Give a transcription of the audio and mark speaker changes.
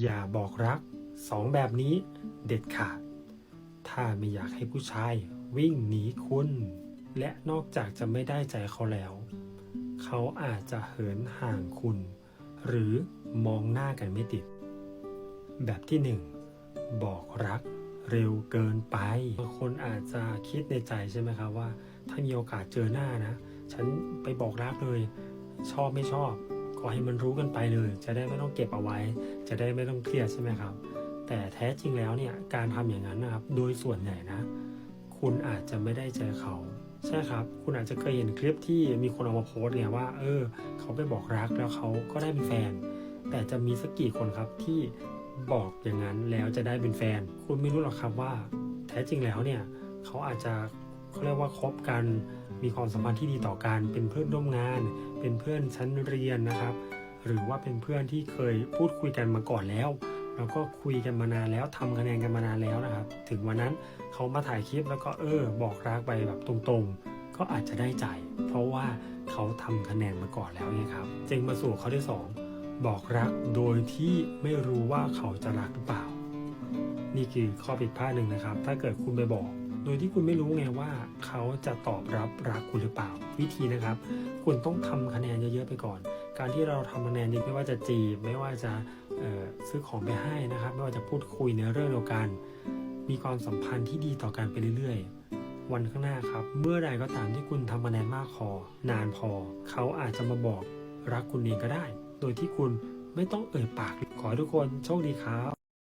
Speaker 1: อย่าบอกรักสองแบบนี้เด็ดขาด ถ้าไม่อยากให้ผู้ชายวิ่งหนีคุณ และนอกจากจะไม่ได้ใจเขาแล้ว เขาอาจจะเหินห่างคุณ หรือมองหน้ากันไม่ติด แบบที่หนึ่งบอกรักเร็วเกินไปบางคนอาจจะคิดในใจใช่ไหมครับว่า ถ้ามีโอกาสเจอหน้านะ ฉันไปบอกรักเลย ชอบไม่ชอบ ก็ให้มันรู้กันไปเลย จะได้ไม่ต้องเก็บเอาไว้ จะได้ไม่ต้องเครียดใช่ไหมครับ แต่แท้จริงแล้วเนี่ยการทำอย่างนั้นนะครับ โดยส่วนใหญ่นะ คุณอาจจะไม่ได้ใจอเขาใช่ครับ คุณอาจจะเคยเห็นคลิปที่มีคนเอามาโพสต์ไงว่า เออ เขาไปบอกรักแล้วเขาก็ได้เป็นแฟน แต่จะมีสักกี่คนครับที่บอกอย่างนั้นแล้วจะได้เป็นแฟน คุณไม่รู้หรอกครับว่า แท้จริงแล้วเนี่ย เขาอาจจะ เขาเรียกว่าคบกันมีความสัมพันธ์ที่ดีต่อกัน เป็นเพื่อนร่วมงาน เป็นเพื่อนชั้นเรียนนะครับ หรือว่าเป็นเพื่อนที่เคยพูดคุยกันมาก่อนแล้วแล้วก็คุยกันมานานแล้วทำคะแนนกันมานานแล้วนะครับ ถึงวันนั้นเขามาถ่ายคลิปแล้วก็เออ บอกรักไปแบบตรงๆ ก็อาจจะได้ใจ เพราะว่าเขาทำคะแนนมาก่อนแล้วไงครับจึงมาสู่ข้อที่สองบอกรักโดยที่ไม่รู้ว่าเขาจะรักหรือเปล่า นี่คือข้อผิดพลาดหนึ่งนะครับ ถ้าเกิดคุณไปบอก โดยที่คุณไม่รู้ไงว่าเขาจะตอบรับรักคุณหรือเปล่า วิธีนะครับ คุณต้องทำคะแนนเยอะๆไปก่อน การที่เราทำคะแนนเยอะไม่ว่าจะจีบไม่ว่าจะซื้อของไปให้นะครับ ไม่ว่าจะพูดคุยในเรื่องเดียวกัน มีความสัมพันธ์ที่ดีต่อกันไปเรื่อยๆ วันข้างหน้าครับ เมื่อใดก็ตามที่คุณทำคะแนนมากพอนานพอ เขาอาจจะมาบอกรักคุณเองก็ได้ โดยที่คุณไม่ต้องเอ่ยปากขอให้ทุกคนโชคดีครับ